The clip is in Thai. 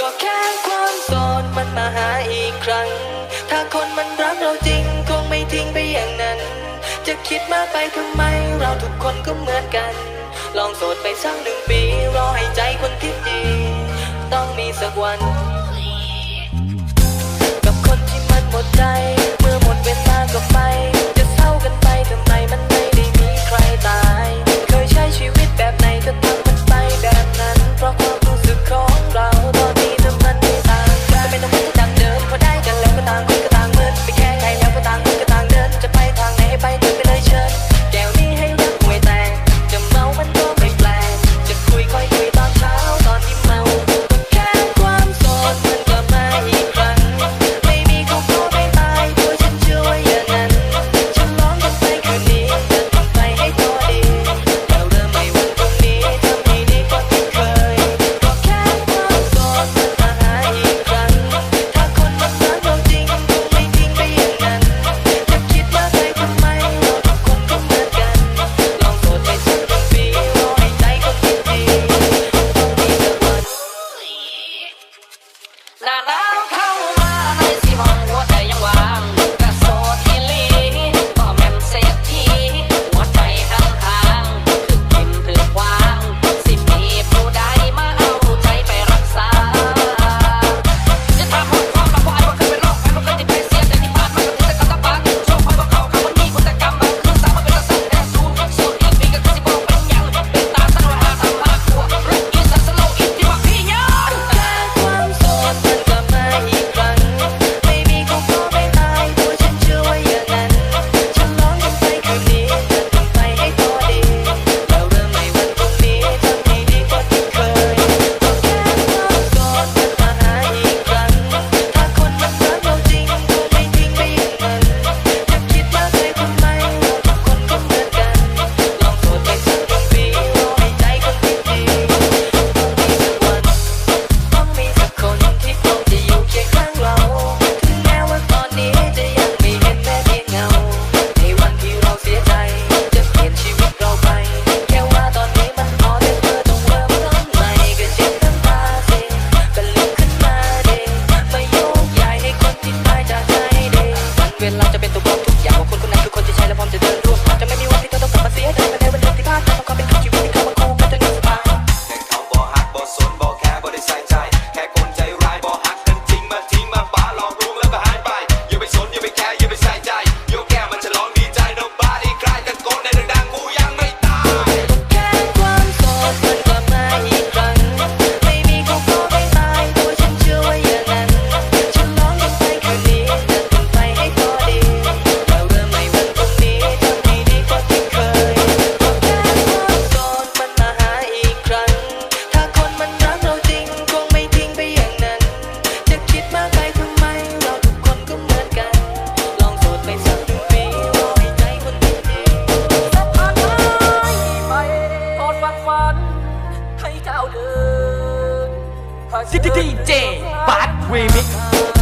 ก็แค่ความโสดมันมาหาอีกครั้ง ถ้าคนมันรักเราจริงคงไม่ทิ้งไปอย่างนั้น จะคิดมากไปทำไมเราทุกคนก็เหมือนกัน ลองโสดไปสักหนึ่งปีรอให้ใจคนคิดดี ต้องมีสักวัน กับคนที่มันหมดใจ เมื่อหมดเวลาก็ไป จะเศร้ากันไปทำไมมัน DJ บัตรีมิก